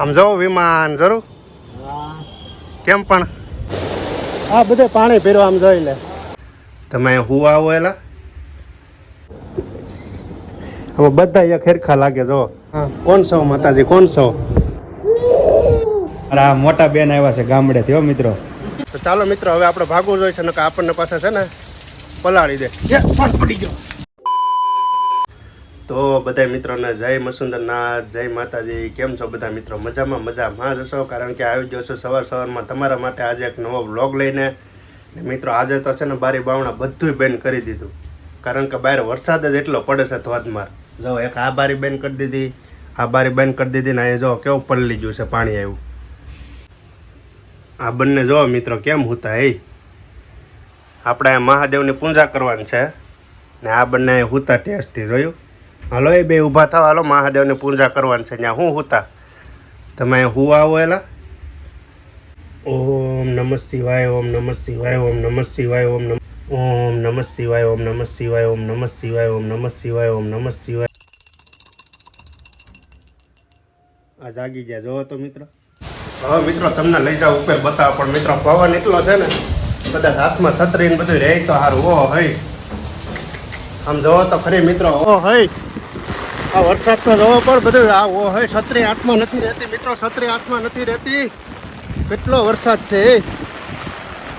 આમ જવું વિમાન જરૂર? કેમ પણ? આ બધે પાણી પીરવા આમ જોઈ લે. તમે હું આવો એલા. હવે બધા એક ખેરખા લાગે જો. હા. કોણ છો માતાજી કોણ છો? અરે આ મોટા બેન આવ્યા છે ગામડે થયો મિત્રો. તો ચાલો મિત્રો હવે આપણે ભાગવું જોઈએ છે કે આપણને પાછા છે ને પલાળી દે. પણ પડી ગયો. તો બધા મિત્રોને જય મસુંદરનાથ, જય માતાજી. કેમ છો બધા મિત્રો? મજામાં મજામાં જશો કારણ કે આવી ગયો છો સવાર સવારમાં તમારા માટે આજે એક નવો વ્લોગ લઈને. ને મિત્રો, આજે તો છે ને બારી બાવણા બધું બેન કરી દીધું. કારણ કે બહાર વરસાદ જ એટલો પડે છે ધોધમાર. જો, એક આ બારી બેન કરી દીધી, આ બારી બેન કરી દીધી ને અહીંયા જો કેવું પલળી ગયું છે પાણી આવ્યું. આ બંને જો મિત્રો કેમ હોતા એ આપણે મહાદેવની પૂજા કરવાની છે ને આ બંને હુતા ટેસ્ટથી જોયું? હાલો, એ બે ઊભા થાવ હાલો, મહાદેવની પૂજા કરવાની છે ત્યાં. હું હુતા? તમે હું આવો એલા? ઓમ નમ શિવાય, ઓમ નમ શિવાય, ઓમ નમ શિવાય, ઓમ નમ ઓમ નમ શિવાય, ઓમ નમ શિવાય, ઓમ નમ શિવાય, ઓમ નમ શિવાય, ઓમ નમ શિવાય. આ જાગી ગયા. જોવો તો મિત્રો. હવે મિત્રો, તમને લઈ જાવ ઉપર બતાવો. પણ મિત્રો, પવન એટલો છે ને, કદાચ હાથમાં છત્રી ને બધું રહે તો સારું. ઓ હઈ. આમ જોવો તો ખરી મિત્રો ઓ હઈ. આ વરસાદ તો જવો પણ બધું આ હઈ છત્રી હાથમાં નથી રહેતી, મિત્રો છત્રી હાથમાં નથી રહેતી. કેટલો વરસાદ છે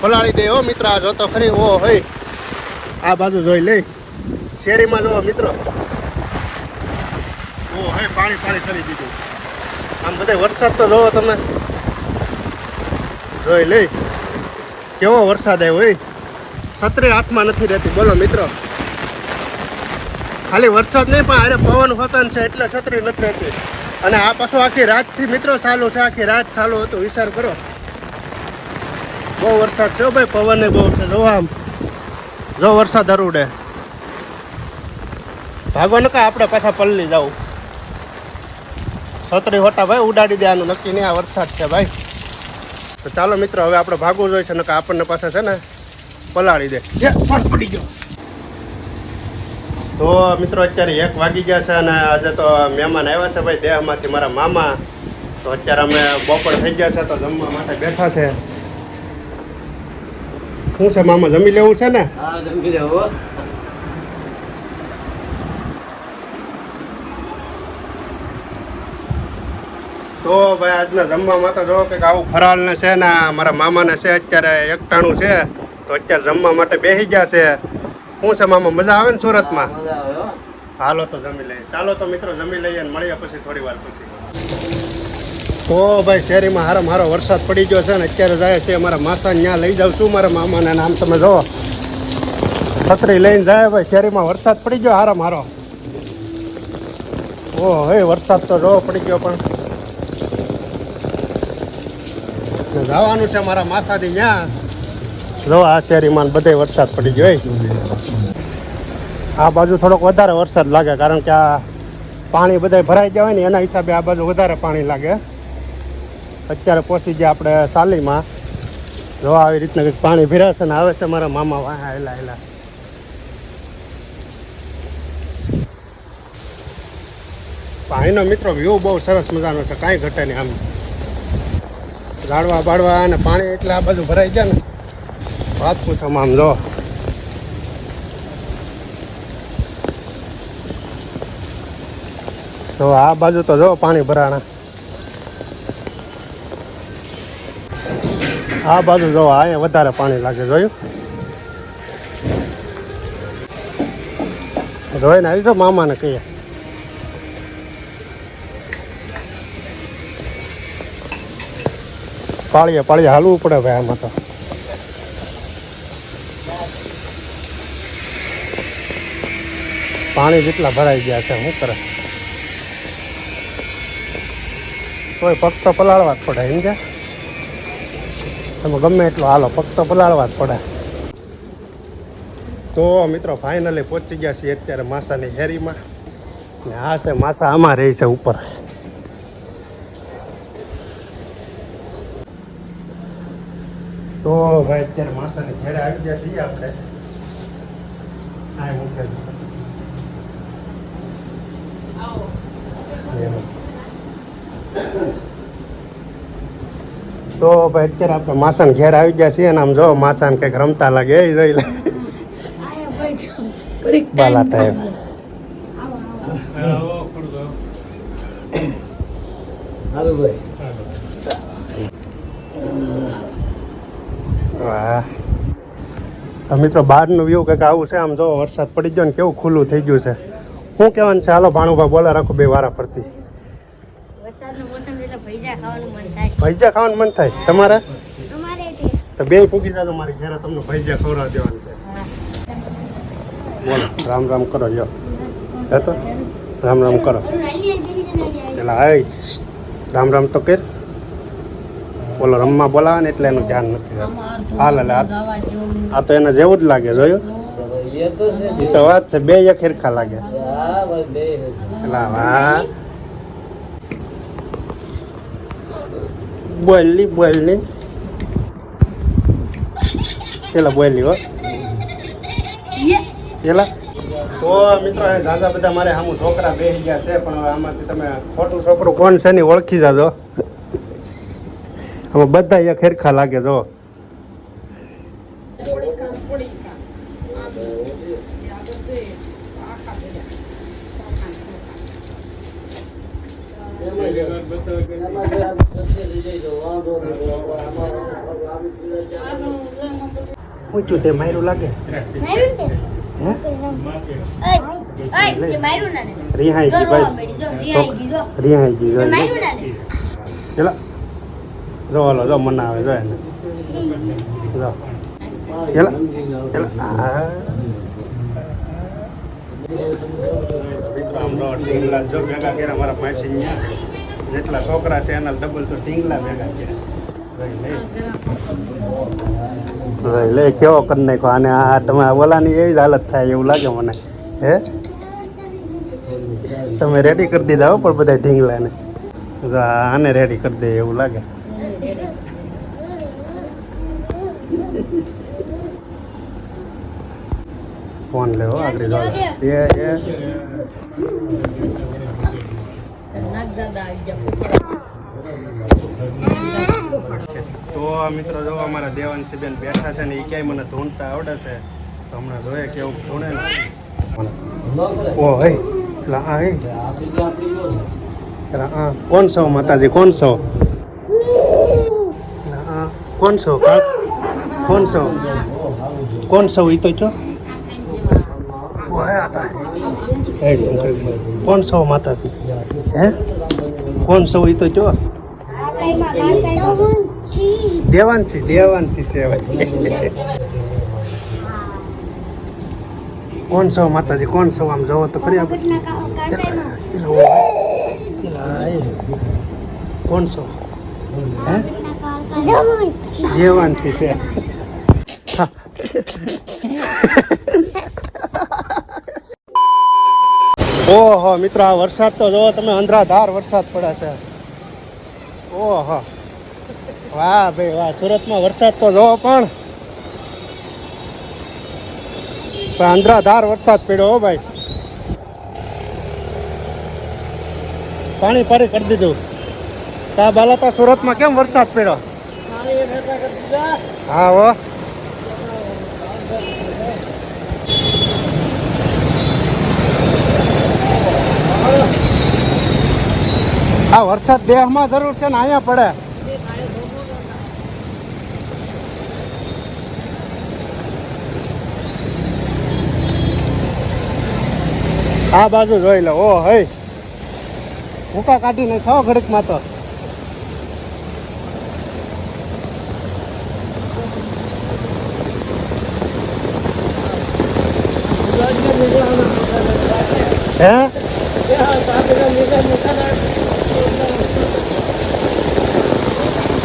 પલાળી દે હો, મિત્ર, આ જોતો ખરી ઓ હોય આ બાજુ જોઈ લઈ શેરીમાં જોવો મિત્રો. ઓ હે, પાણી પાણી કરી દીધું. આમ બધે વરસાદ તો જોવો તમે. જોઈ લે. કેવો વરસાદ આવ્યો હોય છત્રી હાથમાં નથી રહેતી. બોલો, મિત્રો. ખાલી વરસાદ નહીં, પણ અરે પવન હોતન છે એટલે છત્રી નથી રહેતી. અને આ પાછું આખી રાતથી મિત્રો ચાલુ છે, આખી રાત ચાલુ હતું, વિચાર કરો. બહુ વરસાદ છે ભાઈ પવન બહુ છે. જો આમ, જો વરસાદ અરુડે. ભાગો નકા, આપણે પાછા પલ્લી જવું છત્રી હોટા ભાઈ, ઉડાડી દેવાનું નક્કી નહીં આ વરસાદ છે ભાઈ. તો ચાલો મિત્રો, હવે આપણે ભાગવું જોઈએ છે, નકા આપણને પાછા છે ને પલાળી દે. પણ પડી ગયો. તો મિત્રો અત્યારે એક વાગી ગયા છે અને આજે તો મહેમાન આવ્યા છે ભાઈ દેહમાંથી મારા મામા. તો અત્યારે અમે બપોર થઈ ગયા છે તો જમવા માટે બેઠા છે. શું છે મામા જમી લેવું છે ને? જમી લેવું. તો ભાઈ આજના જમવામાં તો જો કંઈક આવું ફરાળને છે ને મારા મારા મામાને છે અત્યારે એકટાણું છે. તો અત્યારે જમવા માટે બેસી ગયા છે. શું છે મામા મજા આવે ને સુરતમાં? હાલો તો જમી લઈએ. ચાલો તો મિત્રો જમી લઈએ અને મળીએ પછી થોડી વાર પછી. ઓ ભાઈ શેરીમાં હારો મારો વરસાદ પડી ગયો છે ને અત્યારે જાય છે મારા માસા ત્યાં લઈ જાઉં છું મારા મામાને નામ તમે જો છત્રી લઈને જાય ભાઈ શેરીમાં વરસાદ પડી ગયો હારો મારો. ઓ હે વરસાદ તો જોવો પડી ગયો પણ. ને જવાનું છે મારા માથાથી ત્યાં. જો આ શેરીમાં બધે વરસાદ પડી ગયો હે. આ બાજુ થોડોક વધારે વરસાદ લાગે, કારણ કે આ પાણી બધા ભરાઈ ગયા હોય ને, એના હિસાબે આ બાજુ વધારે પાણી લાગે. અત્યારે પહોંચી ગયા આપણે સાલીમાં. જો આવી રીતના કંઈક પાણી છે ને આવે છે મારા મામા વાહ એલા એલા પાણીનો મિત્રો વ્યૂ બહુ સરસ મજાનો છે, કાંઈ ઘટે નહીં આમ. ઝાડવા બાળવા અને પાણી એટલે આ બાજુ ભરાઈ ગયા ને. વાત પૂછવામાં આમ જો. તો આ બાજુ તો જો પાણી ભરાણા. આ બાજુ જો અહીંયા વધારે પાણી લાગે, જોયું? જોઈને આવી છો મામાને કહીએ. પાળીએ પાળીએ, હાલવું પડે ભાઈ આમાં તો. પાણી જેટલા ભરાઈ ગયા છે શું કરે? તોય પગ તો પલાળવા જ પડે, સમજ્યા? તમે ગમે એટલો હાલો પગ તો પલાળવા જ પડે. તો મિત્રો ફાઇનલી પહોંચી ગયા છીએ અત્યારે માસાની હેરીમાં ને આ છે માસા, આમાં રહી છે ઉપર. તો ભાઈ અત્યારે માસાની ઘેરે આવી ગયા છીએ આપણે. આ મૂકે તો ભાઈ અત્યારે આપણે માસાને ઘેર આવી ગયા છીએ આમ જો માસાને કંઈક રમતા લાગે, એ જોઈ લે. બાલા થાય વાહ. તો બહારનું વ્યૂ કંઈક આવું છે, આમ જો વરસાદ પડી ગયો ને કેવું ખુલ્લું થઈ ગયું છે. શું કહેવાનું છે? હાલો ભાણુભાઈ બોલા, રાખો બે વારા ફરતી વરસાદનું મોસમ એટલે ભૈજા ખાવાનું મન થાય ભજીયા ખાવાનું મન થાય. તમારે? તો બે પૂગી જાજો મારી ઘેરે તમને ભજીયા ખવડાવી દેવાનું છે. બોલો રામ રામ કરો જો હે તો? રામ રામ કરો. પેલા હાય રામ રામ તો કર. બોલો રમવા બોલાવે ને એટલે એનું ધ્યાન નથી હાલ હાલ એટલે આ આ તો એને જેવું જ લાગે જોયું? એ તો વાત છે બે એક હિરખા લાગે પેલા વાહ બોલી બોલી પેલા બોલી હો પેલા તો મિત્રો દાદા ઝાઝા બધા મારે સામું છોકરા બેસી ગયા છે પણ હવે આમાંથી તમે ખોટું છોકરું કોણ છે ને ઓળખી જાજો. આમાં બધા એક હેરખા લાગે જો. ઊંચું તે માર્યું લાગે માર્યું ને હે ઓય ઓય તે માર્યું ના ને રિહાઈ જો ગઈ રોવા ભાઈ બેડી જો રિયાઈ ગઈ જો રિહાઈ ગઈ તે જો માર્યું ના ને પેલા જો હાલો જો મનાવે જો એને જો પેલા પેલા આ. મિત્રો આમ જો જેટલા છોકરા છે, એના ડબલ તો ટીંગલા ભેગા છે. લે. કેવો કરી નાખો અને આ તમે ઓલાની એવી જ હાલત થાય એવું લાગે મને. હે? તમે રેડી કરી દીધા હો પણ બધા ઢીંગલાને. આને રેડી કરી દે એવું લાગે. ફોન લેવો, આગળ એ એ. એ તો મિત્રો જો અમારા દેવાંશી બેન બેઠા છે ને એ ક્યાંય મને ધૂણતા આવડે છે. તો હમણાં જોઈએ કેવું ધૂણે ને. ઓ, હે પેલા આ, હે. કોણ છો માતાજી, કોણ છો? કોણ છો કોણ છો? કોણ છો એ તો ચો કોણ હે માતાજી? હે? કોણ સૌ એ તો જો. દેવાંશી દેવાંશી સેવાય કોણ સૌ માતાજી, કોણ સૌ આમ જવો તો ખરી કોણ સૌ? દેવાંશી છે. ઓહો મિત્રો આ વરસાદ તો જોવો તમે અંધરાધાર વરસાદ પડે છે. ઓહો. વાહ ભાઈ વાહ સુરતમાં વરસાદ તો જોવો પણ. અંધરાધાર વરસાદ પડ્યો હો ભાઈ. પાણી પાણી કરી દીધું. તા બાલાતા સુરતમાં કેમ વરસાદ પડ્યો? હા હો. આ વરસાદ દેહમાં જરૂર છે ને અહીંયા પડે. આ બાજુ જોઈ લો, ઓ હે ભૂકા કાઢીને ખાવ ઘડીકમાં તો. હે?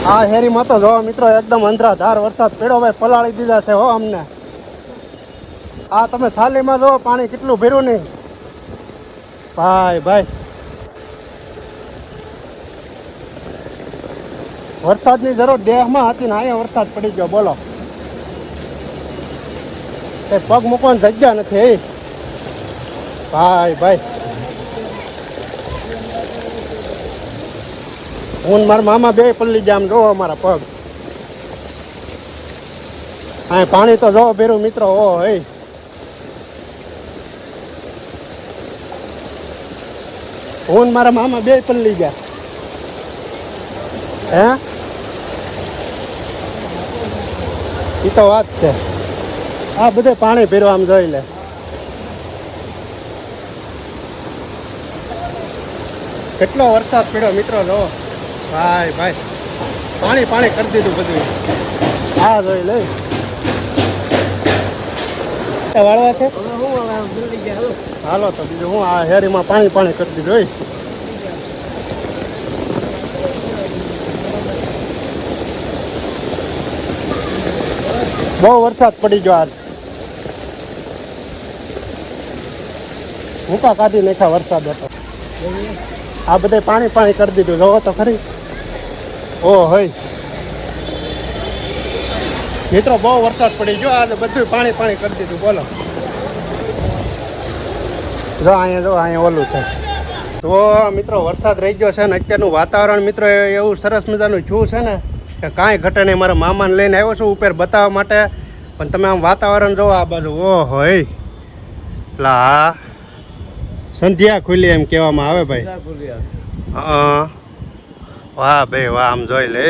આ હેરીમાં તો જો મિત્રો એકદમ અંધરાધાર વરસાદ પેડો ભાઈ પલાળી દીધા છે હો અમને. આ તમે થાલીમાં જો પાણી કેટલું ભર્યું નહીં. ભાઈ ભાઈ. વરસાદની જરૂર દેહમાં હતી ને અહીંયા વરસાદ પડી ગયો, બોલો. એ પગ મૂકવાની જગ્યા નથી ભાઈ ભાઈ. હું મારા મામા બે પલ્લી જામ જોવો મારા પગ. હા પાણી તો જોવો ભેરું મિત્રો ઓ હે. હું મારા મામા બે પલ્લી ગયા. હે? એ તો વાત છે. આ બધે પાણી પીરવા આમ જોઈ લે. કેટલો વરસાદ પડ્યો મિત્રો, જો. ભાઈ ભાઈ. પાણી પાણી કરી દીધું બધું. હા જોઈ લે વાળવા છે? હાલો તો બીજું હું આ હેરીમાં પાણી પાણી કરી દીધું હોય બહુ વરસાદ પડી ગયો આજ. ભૂકા કાઢી નાખ્યા વરસાદ હતો. આ બધે પાણી પાણી કરી દીધું. જોવો તો ખરી. ઓ હઈ. મિત્રો બહુ વરસાદ પડી ગયો. આજે બધું પાણી પાણી કરી દીધું. બોલો. જો અહીંયા જો અહીંયા ઓલું છે. તો મિત્રો વરસાદ રહી ગયો છે ને અત્યારનું વાતાવરણ મિત્રો એવું સરસ મજાનું છું છે ને કે કાંઈ ઘટે નહીં. મારા મામાને લઈને આવ્યો છું ઉપર બતાવવા માટે. પણ તમે આમ વાતાવરણ જોવો આ બાજુ. ઓ હોય લા. સંધ્યા ખુલી એમ કહેવામાં આવે ભાઈ. હા. વાહ ભાઈ વાહ, આમ જોઈ લે.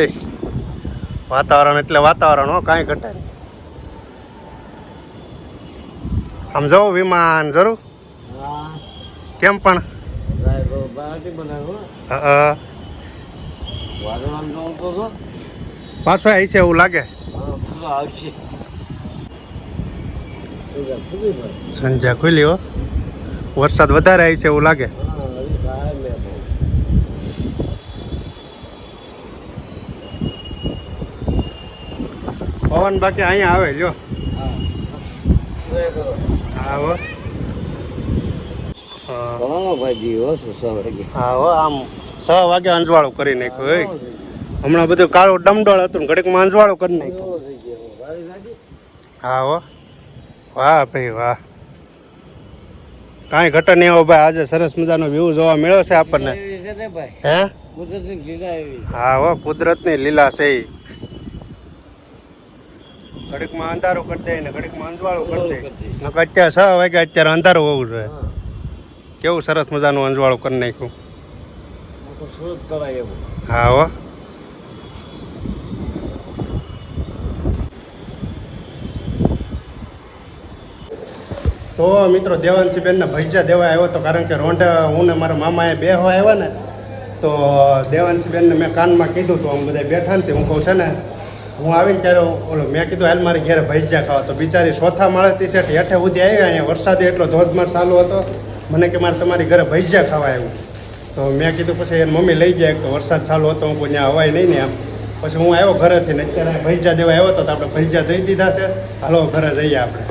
વાતાવરણ એટલે વાતાવરણ હો, કાંઈ ઘટે નહીં. આમ જોઉં વિમાન જરૂર? કેમ પણ? પાછો આવી છે એવું લાગે. સંધ્યા ખુલી હો. વરસાદ વધારે આવી છે એવું લાગે. પવન બાકી અહીંયા આવે લ્યો. હા હો. હા. હા હો આમ છ વાગે અંજવાળો કરી નાખ્યું હમણાં બધું કાળો ડમડોળ હતું ઘડીકમાં અંજવાળો કરી નાખ્યો. હા હો વાહ ભાઈ વાહ. કાંઈ ઘટે નહીં ભાઈ આજે સરસ મજાનો વ્યૂ જોવા મળ્યો છે આપણને. હે? હા હો કુદરતની લીલા છે. ઘડીકમાં અંધારું કરી દે ને ઘડીકમાં અંજવાળું કરી દે. અત્યારે છ વાગે અત્યારે અંધારું હોવું જોઈએ. કેવું સરસ મજાનું અંજવાળું કરી નાખ્યું? હા હો. તો મિત્રો દેવાંશી બેનના ભૈજા દેવા આવ્યો હતો કારણ કે રોંઢા હું ને મારા મામાએ બે આવ્યા ને તો દેવાંશી બેનને મેં કાનમાં કીધું તો આમ બધા બેઠા ને તે હું કહું છે ને હું આવીને ત્યારે ઓલો મેં કીધું, હાલ મારે ઘેરે ભૈજા ખાવા. તો બિચારી ચોથા માળેથી છે હેઠે સુધી આવી અહીંયા વરસાદે એટલો ધોધમાર ચાલુ હતો. મને કે મારે તમારી ઘરે ભૈજા ખાવા આવ્યું. તો મેં કીધું, પછી એની મમ્મી લઈ જાય. તો વરસાદ ચાલુ હતો. હું ત્યાં હવાય નહીં ને આમ પછી હું આવ્યો ઘરેથી ને અત્યારે ભૈજા દેવા આવ્યો હતો તો આપણે ભૈજા દઈ દીધા છે. હાલો, ઘરે જઈએ આપણે.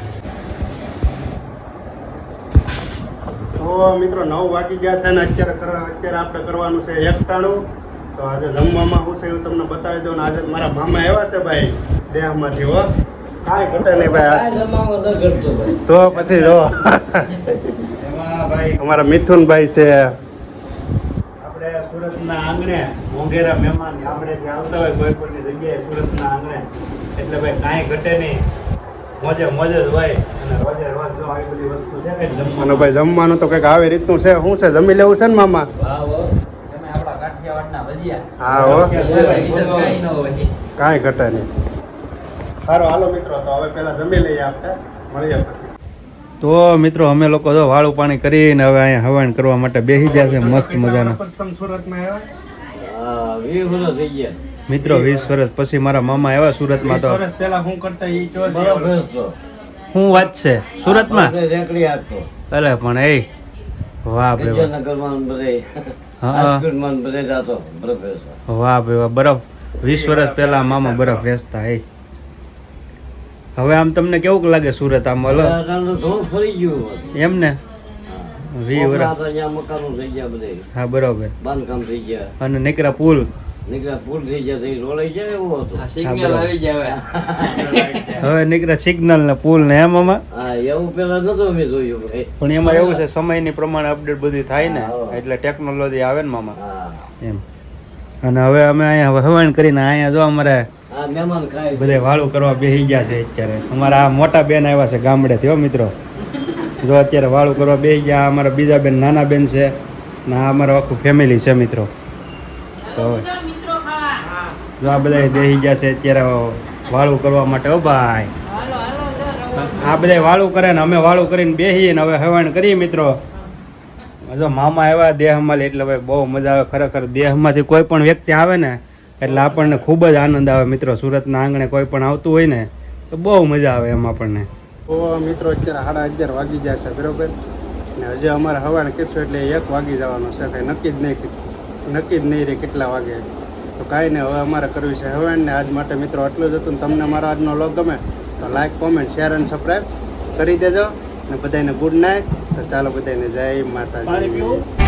તો મિત્રો, નવ વાગી ગયા છે ને અત્યારે અત્યારે આપણે કરવાનું છે એકટાણું તો આજે જમવામાં શું છે એવું તમને બતાવી દઉં ને આજે મારા મામા આવ્યા છે ભાઈ દેહમાંથી હો. કાંઈ ઘટે નહીં ભાઈ. તો પછી જો. એમાં ભાઈ અમારા મિથુનભાઈ છે. આપણે સુરતના આંગણે મોંઘેરા મહેમાન ગામડેથી આવતા હોય કોઈ પણ જગ્યાએ સુરતના આંગણે. એટલે ભાઈ કાંઈ ઘટે નહીં. મોજે મોજે જ હોય અને રોજે રોજ જો આવી બધી વસ્તુ છે કે જમવાનું ભાઈ જમવાનું તો કંઈક આવી રીતનું છે. શું છે? જમી લેવું છે ને મામા? હા હો. કાંઈ ઘટે નહીં. સારો હાલો મિત્રો તો હવે પહેલા જમી લઈએ આપણે. મળીએ તો મિત્રો અમે લોકો તો વાળું પાણી કરીને હવે અહીંયા હવાન કરવા માટે બેસી ગયા છે મસ્ત મજાના. તમે સુરતમાં આવ્યા? મિત્રો વીસ વર્ષ પછી મારા મામા આવ્યા સુરતમાં તો. વીસ હું કરતા ઈ શું વાત છે સુરતમાં? અરે પણ એ વાહ ભાઈ વાહ વાહ ભાઈ વાહ બરફ. વીસ વર્ષ પહેલા મામા બરફ વેચતા એ હવે આમ તમને કેવું લાગે સુરત આમ અલગ ફરી ગયું એમ ને? વી વર્ષ. હા બરોબર. બાંધકામ થઈ ગયા. અને નીકળ્યા પુલ. હવે. નીકળ્યા સિગ્નલ ને પુલ ને એમ આમાં. એવું પેલા નતો અમે જોયું. પણ એમાં એવું છે સમયની પ્રમાણે અપડેટ બધી થાય ને એટલે ટેકનોલોજી આવે ને મામા. એમ. અને હવે અમે અહીંયા હવાણ કરીને અહીંયા જો અમારે બધે વાળું કરવા બેસી ગયા છે અત્યારે. અમારા આ મોટા બેન આવ્યા છે ગામડેથી હો મિત્રો. જો અત્યારે વાળું કરવા બેસી ગયા અમારા બીજા બેન નાના બેન છે ને આ અમારું આખું ફેમિલી છે મિત્રો. તો જો આ બધા બેસી ગયા છે અત્યારે વાળું કરવા માટે. ઓ ભાઈ. આ બધા વાળું કરે ને અમે વાળું કરીને બેસીએ ને હવે હવાણ કરીએ મિત્રો. જો મામા આવ્યા દેહમાં એટલે હવે બહુ મજા આવે. ખરેખર દેહમાંથી કોઈ પણ વ્યક્તિ આવે ને એટલે આપણને ખૂબ જ આનંદ આવે મિત્રો. સુરતના આંગણે કોઈ પણ આવતું હોય ને તો બહુ મજા આવે એમ આપણને. તો મિત્રો અત્યારે સાડા અગિયાર વાગી ગયા છે બરોબર? ને હજી અમારે હવાને કીધું એટલે એક વાગી જવાનું છે. કંઈ નક્કી જ નહીં નક્કી જ નહીં રે કેટલા વાગે. તો કાંઈ નહીં, હવે અમારે કરવી છે હવે ને આજ માટે મિત્રો આટલું જ હતું તમને મારો આજનો લોગ ગમે તો લાઈક કોમેન્ટ શેર અને સબસ્ક્રાઈબ કરી દેજો. ને બધાને ગુડ નાઇટ તો ચાલો બધાને જય માતાજી.